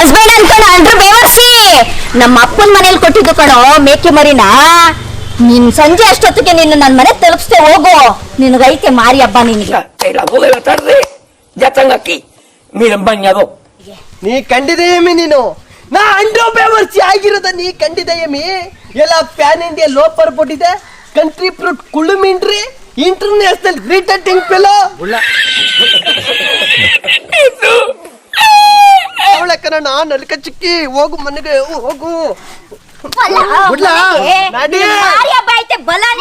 Husband ಅಂತ ಅಂದ್ರೆ ಬೇವರ್ಸಿ? ನಮ್ಮ ಅಪ್ಪನ ಮನೇಲಿ ಕೊಟ್ಟಿದ್ದು ಕಣೋ ಮೇಕೆ ಮರಿನ? ನಿನ್ ಸಂಜೆ ಅಷ್ಟೊತ್ತಿಗೆ ನಿನ್ನ ನನ್ನ ಮನೆ ತಲುಪಿಸ್ತೆ ಹೋಗು. ನಿನಗೈತೆ ಮಾರಿ ಹಬ್ಬ ನಿನಗೆ. la voz de la tarde, ya están aquí. Miren, bañado. ನೀ ಕಂಡಿದೆಯಮ್ಮಿ ನೀನು? ನಾ ಅಂಡ್ರೋ ಬೇವರ್ಸಿ ಆಗಿರೋದ ನೀ ಕಂಡಿದೆಯಮ್ಮಿ ಎಲ್ಲ ಪ್ಯಾನ್ ಇಂಡಿಯಾ ಲೋಪರ್ ಕೊಟ್ಟಿದೆ ಕಂಟ್ರಿ ಫ್ರೂಟ್ ಕುಳ್ಳು ಮೀನ್ರಿ. ಗ್ರೀಟರ್ ಟಿಂಗ್ ಪೆಲೋ ಕಣ ನಲ್ಕ ಚಿಕ್ಕಿ ಹೋಗು ಮನೆಗೆ ಹೋಗು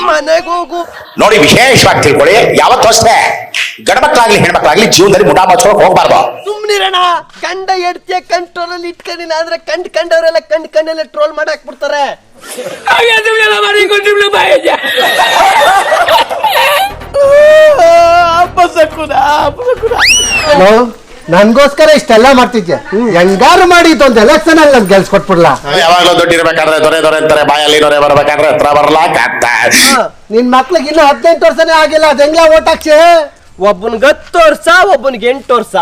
ಮನೆಗೆ ಹೋಗು ನೋಡಿ ವಿಶೇಷವಾಗಿ ತಿಳ್ಕೊಳ್ಳಿ ಯಾವತ್ತು ಅಷ್ಟೇ ಗಂಡ್ಮಕ್ಳಾಗ್ಲಿ ಹೆಣ್ಮಕ್ಳಾಗ್ಲಿ ಜೀವನದಲ್ಲಿ ಮುಡಾ ಮಚ್ಚೋಕ್ ಹೋಗ್ಬಾರ್ದು ಸುಮ್ನಿರಣ ಕಂಡ ಎಡ್ತಿಯ ಕಂಟ್ರೋಲ್ ಅಲ್ಲಿ ಇಟ್ಕೊಂಡಿಲ್ಲ ಅಂದ್ರೆ ಕಂಡ್ ಕಂಡವರೆಲ್ಲ ಕಂಡ್ ಕಂಡೆಲ್ಲ ಟ್ರೋಲ್ ಮಾಡಾಕ್ ಬಿಡ್ತಾರೆ ¡Hágase ಸಕ್ಕುದ la ಸಕ್ಕುದ! ನನ್ಗೋಸ್ಕರ ಇಷ್ಟೆಲ್ಲ ಮಾಡ್ತಿದ್ಯ? ಹೆಂಗಾರು ಮಾಡಿ ಇದೊಂದು ಎಲೆಕ್ಷನ್ ಅಲ್ಲಿ ಗೆಲ್ಸ್ ಕೊಟ್ಬಿಡ್ಲಾ. ಯಾವಾಗಲೂ ದುಡ್ಡು ಇರ್ಬೇಕಾದ್ರೆ ದೊರೆ ದೊರೆ ಅಂತಾರೆ ಬಾಯಲ್ಲಿ ನೊರೆ ಬರ್ಬೇಕಾದ್ರೆ ಹತ್ರ ಬರ್ಲಾಕತ್ತ ನಿನ್ ಮಕ್ಳಿಗೆ ಇನ್ನೂ ಹದಿನೆಂಟು ವರ್ಷನೇ ಆಗಿಲ್ಲ ಅದ್ ಹೆಂಗ್ಲಾ ಓಟ್ ಹಾಕ್ಸಿ? ಒಬ್ಬನಿಗೆ ಹತ್ತು ವರ್ಷ ಒಬ್ಬನಿಗೆ ಎಂಟು ವರ್ಷ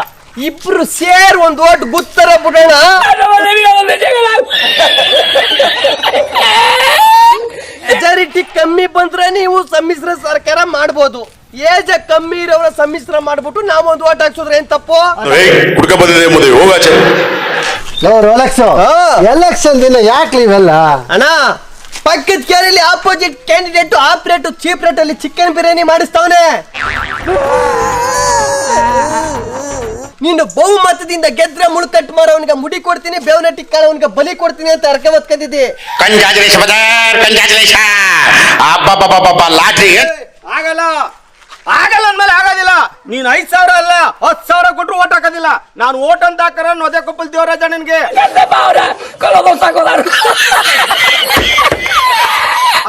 ಇಬ್ರು ಸೇರ್ ಒಂದ್ ಓಟ್ ಗುತ್ತರ ಬಿಡೋಣ. ¡No me diga dónde llega la... majority ಕಮ್ಮಿ ಬಂದ್ರೆ ನೀವು ಸಮ್ಮಿಶ್ರ ಸರ್ಕಾರ ಮಾಡ್ಬೋದು. ಏಜ ಕಮ್ಮಿ ಇರೋರ ಸಮ್ಮಿಶ್ರ ಮಾಡ್ಬಿಟ್ಟು ನಾವೊಂದು ಒಂದ್ ಓಟ್ ಹಾಕ್ಸಿದ್ರೆ ಏನ್ ತಪ್ಪು? ಹುಡ್ಕ ಬಂದಿದೆ ಮುದಿ ಹೋಗಾಚೆ. ಎಲೆಕ್ಷನ್ ದಿನ ಯಾಕೆ ಇವೆಲ್ಲ ಅಣ್ಣ ಪಕ್ಕದ ಕೇರಲ್ಲಿ opposite candidate half rate cheap rate ಅಲ್ಲಿ ಚಿಕನ್ ಬಿರಿಯಾನಿ ಮಾಡಿಸ್ತಾವನೆ. ನೀನು ಬಹುಮತದಿಂದ ಗೆದ್ರೆ ಮುಳುಕಟ್ಟು ಮಾರವನಿಗೆ ಮುಡಿ ಕೊಡ್ತೀನಿ ಬೇವನ ಟಿಕ್ಕಾಳವನಿಗೆ ಬಲಿ ಕೊಡ್ತೀನಿ ಅಂತ ಅರ್ಕ ಹೊತ್ಕೊಂಡಿದ್ದಿ ಕಂಜಾಜಲೇಶ ಬಜಾರ್ ಕಂಜಾಜಲೇಶ ಅಬ್ಬಬ್ಬಬ್ಬಬ್ಬ ಆಗಲ್ಲ. ಆಗಲ್ಲ ಅಂದ್ಮೇಲೆ ಆಗೋದಿಲ್ಲ. ನೀನ್ ಐದ್ ಸಾವಿರ ಅಲ್ಲ ಹತ್ತು ಸಾವಿರ ಕೊಟ್ರು ಓಟ್ ಹಾಕೋದಿಲ್ಲ. ನಾನು ಓಟ್ ಅಂತ ಹಾಕರ ನೊದೆ ಕೊಪ್ಪಲ್ ದೇವರಾಜ ನಿನ್ಗೆ.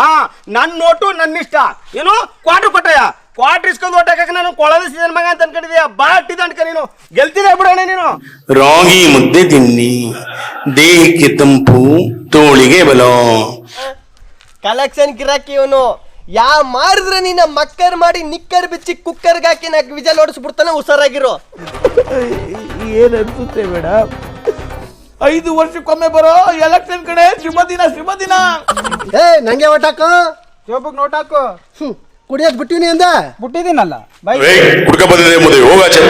ಹಾ ನನ್ ನೋಟು ನನ್ನ ಇಷ್ಟ ಏನು? ಕ್ವಾರ್ಟರ್ ಕೊಟ್ಟಯ್ಯ. ಕ್ವಾರ್ಟರ್ ಇಸ್ಕೊಂಡು ಓಟ್ ಹಾಕಕ್ಕೆ ನಾನು ಕೊಳದ ಸೀಸನ್ ಮಗ ಅಂತ ಅನ್ಕೊಂಡಿದ್ಯಾ? ಬಾಟಿದ ಅನ್ಕ ನೀನು. ಗೆಲ್ತಿದೆ ಬಿಡೋಣ ನೀನು. ರಾಗಿ ಮುದ್ದೆ ತಿನ್ನಿ. ದೇಹಕ್ಕೆ ತಂಪು ತೋಳಿಗೆ ಬಲೋ. ಕಲೆಕ್ಷನ್ ಗಿರಾಕಿ ಇವನು. ಯಾ ಮಾಡಿದ್ರೆ ನೀನ ಮಕ್ಕರ್ ಮಾಡಿ ನಿಕ್ಕರ್ ಬಿಚ್ಚಿ ಕುಕ್ಕರ್ಗೆ ಹಾಕಿ ನಾಕ್ ವಿಜಲ್ ಓಡಿಸ್ಬಿಡ್ತಾನೆ ಹುಷಾರಾಗಿರೋ. ಏನನ್ಸುತ್ತೆ ಬೇಡ ಐದು ವರ್ಷಕ್ಕೊಮ್ಮೆ ಬರೋ ಎಲೆಕ್ಷನ್ ಕಡೆ ಶ್ರೀಮದಿನ ಶ್ರೀಮದಿನ. ಏ ನಂಗೆ ಓಟ್ ಹಾಕು. ಜೋಬಗ್ ನೋಟ್ ಹಾಕು. ಹ್ಮ್, ಕುಡಿಯೋದ್ ಬಿಟ್ಟಿನಿ ಅಂದ. ಬಿಟ್ಟಿದ್ದೀನಲ್ಲ ಹುಡ್ಕ ಬಂದಿದೆ ಮುಂದೆ ಹೋಗಾಚೆ